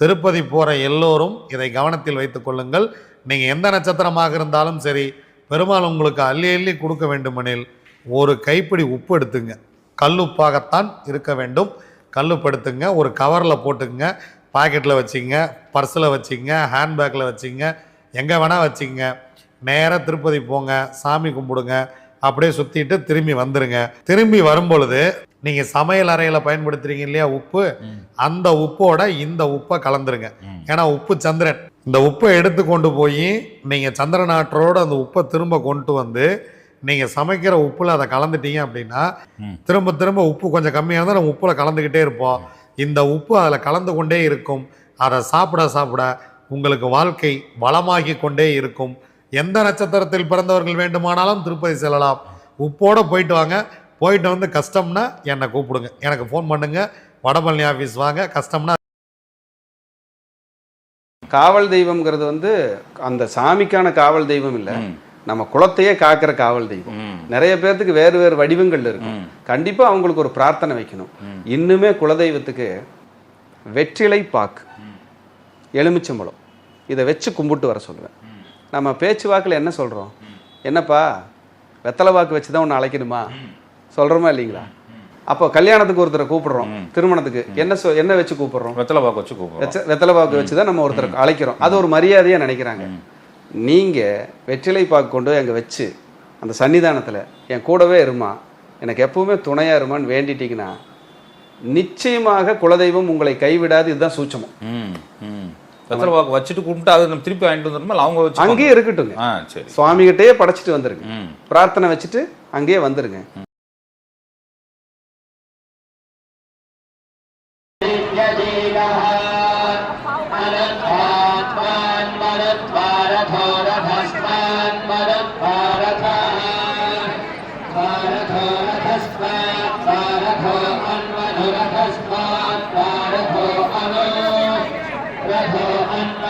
திருப்பதி போகிற எல்லோரும் இதை கவனத்தில் வைத்துக் கொள்ளுங்கள். நீங்கள் எந்த நட்சத்திரமாக இருந்தாலும் சரி பெருமாள் உங்களுக்கு அள்ளி அள்ளி கொடுக்க வேண்டுமெனில் ஒரு கைப்பிடி உப்பு எடுத்துங்க. கல்லுப்பாகத்தான் இருக்க வேண்டும். கல்லுப்பு எடுத்துங்க ஒரு கவரில் போட்டுக்குங்க. பாக்கெட்டில் வச்சிங்க பர்ஸில் வச்சிங்க ஹேண்ட்பேக்கில் வச்சிங்க எங்கே வேணால் வச்சிங்க. நேராக திருப்பதி போங்க சாமி கும்பிடுங்க. அப்படியே சுற்றிட்டு திரும்பி வந்துருங்க. திரும்பி வரும்பொழுது நீங்கள் சமையல் அறையில் பயன்படுத்துறீங்க இல்லையா உப்பு? அந்த உப்போட இந்த உப்பை கலந்துருங்க. ஏன்னா உப்பு சந்திரன். இந்த உப்பை எடுத்து கொண்டு போய் நீங்கள் சந்திரன் ஆற்றோட அந்த உப்பை திரும்ப கொண்டு வந்து நீங்கள் சமைக்கிற உப்பில் அதை கலந்துட்டீங்க அப்படின்னா. திரும்ப திரும்ப உப்பு கொஞ்சம் கம்மியாக இருந்தால் நம்ம உப்பில் கலந்துக்கிட்டே இருப்போம். இந்த உப்பு அதில் கலந்து கொண்டே இருக்கும். அதை சாப்பிட சாப்பிட உங்களுக்கு வாழ்க்கை வளமாகி கொண்டே இருக்கும். எந்த நட்சத்திரத்தில் பிறந்தவர்கள் வேண்டுமானாலும் திருப்பதி செல்லலாம். உப்போட போயிட்டு வாங்க. போயிட்டு வந்து கஷ்டம்னா என்னை கூப்பிடுங்க. எனக்கு ஃபோன் பண்ணுங்க. வடபழனி ஆஃபீஸ் வாங்க. கஷ்டம்னா காவல் தெய்வம்ங்கிறது வந்து அந்த சாமிக்கான காவல் தெய்வம் இல்லை. நம்ம குலத்தையே காக்கிற காவல் தெய்வம். நிறைய பேர்த்துக்கு வேறு வேறு வடிவங்கள் இருக்கும். கண்டிப்பா அவங்களுக்கு ஒரு பிரார்த்தனை வைக்கணும். இன்னுமே குலதெய்வத்துக்கு வெற்றிலை பாக்கு எலுமிச்சம்பழம். இதை வச்சு கும்பிட்டு வர சொல்லுவேன். நம்ம பேச்சு வாக்குல என்ன சொல்றோம்? என்னப்பா? வெத்தலை வாக்கு வச்சு தான் ஒன்று அழைக்கணுமா? சொல்றோமா இல்லைங்களா? அப்போ கல்யாணத்துக்கு ஒருத்தரை கூப்பிடுறோம் திருமணத்துக்கு. என்ன சொ என்ன வச்சு கூப்பிடுறோம்? வெத்தலை பாக்கு வச்சு கூப்பிடுறோம். வெத்தலை பாக்கு வச்சு தான் நம்ம ஒருத்தர் அழைக்கிறோம். அது ஒரு மரியாதையா நினைக்கிறாங்க. நீங்க வெற்றிலை பாக்கு கொண்டு அங்க வச்சு அந்த சன்னிதானத்துல என் கூடவே இருமா? எனக்கு எப்பவுமே துணையா இருமான்னு வேண்டிட்டீங்கன்னா நிச்சயமாக குலதெய்வம் உங்களை கைவிடாது. இதுதான் சூட்சமம். ம், ம். வெத்தலை பாக்கு வச்சுட்டு கும்பிட்டு அது நம்ம திருப்பி வாங்கிட்டு வந்துருமா அவங்க வச்சு அங்கேயே இருக்கட்டுங்க. ஆ சரி. சுவாமிகிட்டயே படைச்சிட்டு வந்துருங்க. ம். பிரார்த்தனை வச்சுட்டு அங்கேயே வந்துருங்க.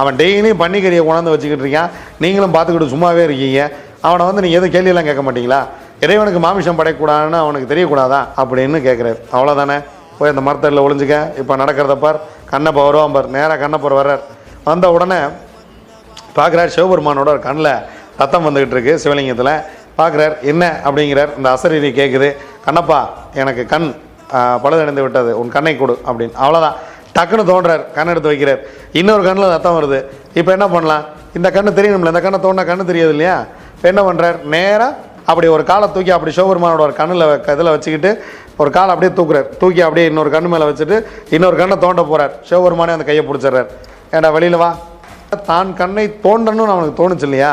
அவன் டெய்லியும் பன்னிக்கறியை கொண்டாந்து வச்சுக்கிட்டு இருக்கான் நீங்களும் பார்த்துக்கிட்டு சும்மாவே இருக்கீங்க. அவனை வந்து நீங்கள் எதுவும் கேள்வியெல்லாம் கேட்க மாட்டீங்களா? இறைவனுக்கு மாமிஷம் படையக்கூடாதுன்னு அவனுக்கு தெரியக்கூடாதா? அப்படின்னு கேட்குறாரு. அவ்வளோதானே போய் அந்த மரத்தடியில் ஒளிஞ்சுக்க. இப்போ நடக்கிறத பார். கண்ணப்ப வருவான் பார். நேராக கண்ணப்பர் வர்றார். வந்த உடனே பார்க்குறார் சிவபெருமானோட ஒரு கண்ணில் ரத்தம் வந்துக்கிட்டு இருக்கு சிவலிங்கத்தில். பார்க்குறார் என்ன? அப்படிங்கிறார். இந்த அசரீரி கேட்குது கண்ணப்பா எனக்கு கண் பழுதடைந்து விட்டது. உன் கண்ணை கொடு அப்படின்னு. அவ்வளோதான் டக்குன்னு தோன்றார் கண் எடுத்து வைக்கிறார். இன்னொரு கண்ணில் ரத்தம் வருது. இப்போ என்ன பண்ணலாம்? இந்த கண்ணு தெரியணும்ல இந்த கண்ணை தோண்டா கண்ணு தெரியாது இல்லையா? இப்போ என்ன பண்ணுறார் நேராக அப்படி ஒரு காலை தூக்கி அப்படி சிவபெருமானோட ஒரு கண்ணில் இதில் வச்சுக்கிட்டு ஒரு காலை அப்படியே தூக்குறார். தூக்கி அப்படியே இன்னொரு கண்ணு மேலே வச்சுட்டு இன்னொரு கண்ணை தோண்ட போகிறார் சிவபெருமானே அந்த கையை பிடிச்சிடுறார். ஏண்டா வெளியில் வா. தான் கண்ணை தோண்டணும்னு அவனுக்கு தோணுச்சு இல்லையா?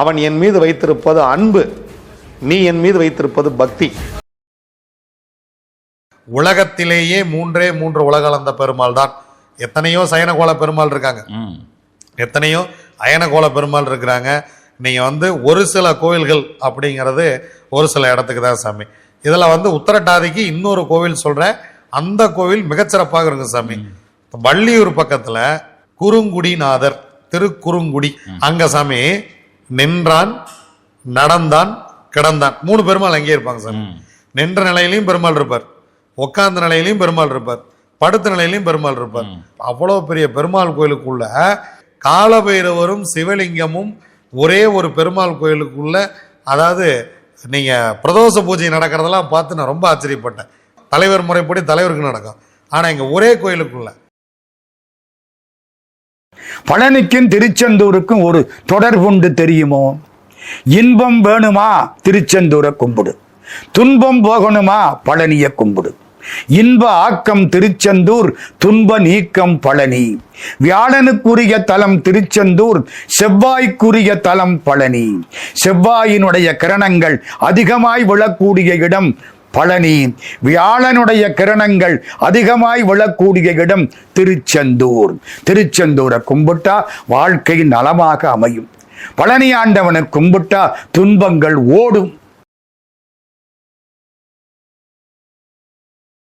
அவன் என் மீது வைத்திருப்பது அன்பு. நீ என் மீது வைத்திருப்பது பக்தி. உலகத்திலேயே மூன்றே மூன்று உலகளந்த பெருமாள் தான் எத்தனையோ சயனகோல பெருமாள் இருக்காங்க. எத்தனையோ அயனகோல பெருமாள் இருக்கிறாங்க. நீங்கள் வந்து ஒரு சில கோவில்கள் அப்படிங்கிறது ஒரு சில இடத்துக்கு தான் சாமி. இதில் வந்து உத்தரட்டாதிக்கு இன்னொரு கோவில் சொல்கிறேன் அந்த கோவில் மிகச்சிறப்பாக இருக்கும் சாமி. வள்ளியூர் பக்கத்தில் குறுங்குடிநாதர் திருக்குறுங்குடி அங்க சாமி நின்றான் நடந்தான் கிடந்தான். மூணு பெருமாள் அங்கேயே இருப்பாங்க சாமி. நின்ற நிலையிலையும் பெருமாள் இருப்பார். உட்கார்ந்த நிலையிலையும் பெருமாள் இருப்பார். படுத்த நிலையிலையும் பெருமாள் இருப்பார். அவ்வளோ பெரிய பெருமாள் கோயிலுக்குள்ள காலபைரவரும் சிவலிங்கமும் ஒரே ஒரு பெருமாள் கோயிலுக்குள்ள அதாவது நீங்க பிரதோஷ பூஜை நடக்கிறதெல்லாம் பார்த்து நான் ரொம்ப ஆச்சரியப்பட்டேன். தலைவர் முறைப்படி தலைவருக்கு நடக்கும். ஆனா இங்க ஒரே கோயிலுக்குள்ள. பழனிக்கும் திருச்செந்தூருக்கும் ஒரு தொடர்புண்டு தெரியுமோ? இன்பம் வேணுமா? திருச்செந்தூரை கும்பிடு. துன்பம் போகணுமா? பழனியை கும்பிடு. இன்ப ஆக்கம் திருச்செந்தூர் துன்ப நீக்கம் பழனி. வியாழனுக்குரிய தலம் திருச்செந்தூர் செவ்வாய்க்குரிய தலம் பழனி. செவ்வாயினுடைய கிரணங்கள் அதிகமாய் விழக்கூடிய இடம் பழனி. வியாழனுடைய கிரணங்கள் அதிகமாய் விழக்கூடிய இடம் திருச்செந்தூர். திருச்செந்தூரை கும்பிட்டா வாழ்க்கை நலமாக அமையும். பழனி ஆண்டவனை கும்பிட்டா துன்பங்கள் ஓடும்.